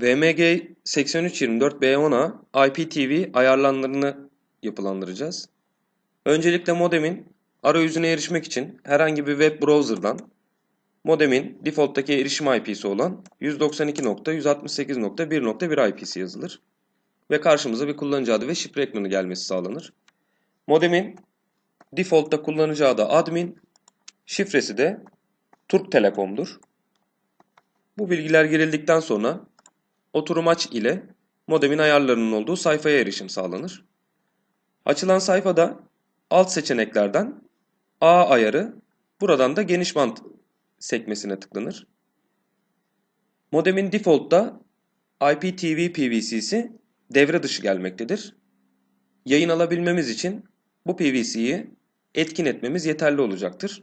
VMG 8324B10'a IPTV ayarlarını yapılandıracağız. Öncelikle modemin arayüzüne erişmek için herhangi bir web browser'dan modemin default'taki erişim IP'si olan 192.168.1.1 IP'si yazılır ve karşımıza bir kullanıcı adı ve şifre ekranı gelmesi sağlanır. Modemin default'ta kullanıcı adı admin, şifresi de Türk Telekom'dur. Bu bilgiler girildikten sonra oturum aç ile modemin ayarlarının olduğu sayfaya erişim sağlanır. Açılan sayfada alt seçeneklerden A ayarı, buradan da geniş bant sekmesine tıklanır. Modemin default'ta IPTV PVC'si devre dışı gelmektedir. Yayın alabilmemiz için bu PVC'yi etkin etmemiz yeterli olacaktır.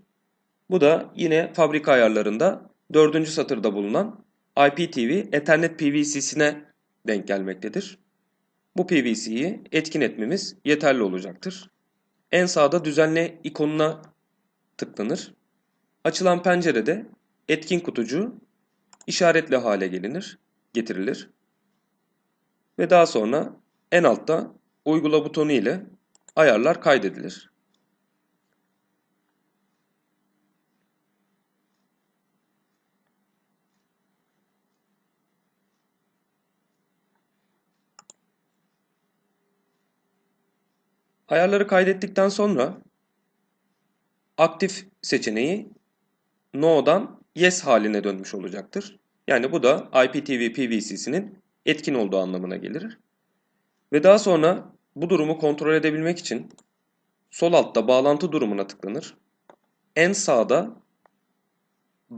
Bu da yine fabrika ayarlarında dördüncü satırda bulunan IPTV Ethernet PVC'sine denk gelmektedir. Bu PVC'yi etkin etmemiz yeterli olacaktır. En sağda düzenle ikonuna tıklanır. Açılan pencerede etkin kutucu işaretli hale gelinir, getirilir. Ve daha sonra en altta uygula butonu ile ayarlar kaydedilir. Ayarları kaydettikten sonra aktif seçeneği No'dan Yes haline dönmüş olacaktır. Yani bu da IPTV PVC'sinin etkin olduğu anlamına gelir. Ve daha sonra bu durumu kontrol edebilmek için sol altta bağlantı durumuna tıklanır. En sağda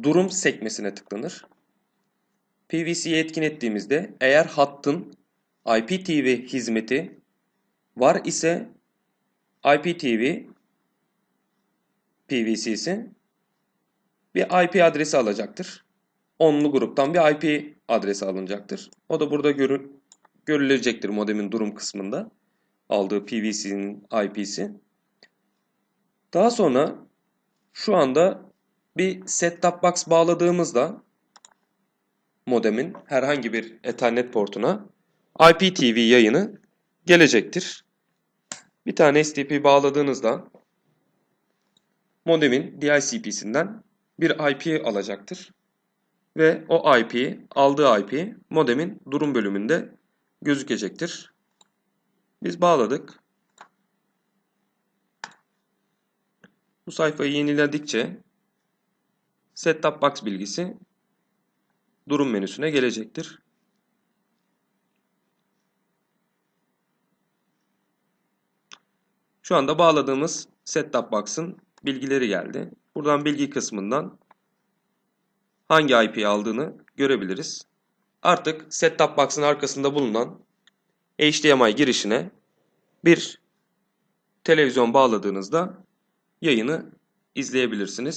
durum sekmesine tıklanır. PVC'yi etkin ettiğimizde eğer hattın IPTV hizmeti var ise IPTV PVC'si bir IP adresi alacaktır. Onlu gruptan bir IP adresi alınacaktır. O da burada görü görülecektir modemin durum kısmında. Aldığı PVC'nin IP'si. Daha sonra şu anda bir set-top box bağladığımızda modemin herhangi bir Ethernet portuna IPTV yayını gelecektir. Bir tane STP bağladığınızda modemin DICP'sinden bir IP alacaktır. Ve o IP, aldığı IP modemin durum bölümünde gözükecektir. Biz bağladık. Bu sayfayı yeniledikçe Set-top box bilgisi durum menüsüne gelecektir. Şu anda bağladığımız set-top box'ın bilgileri geldi. Buradan bilgi kısmından hangi IP aldığını görebiliriz. Artık set-top box'ın arkasında bulunan HDMI girişine bir televizyon bağladığınızda yayını izleyebilirsiniz.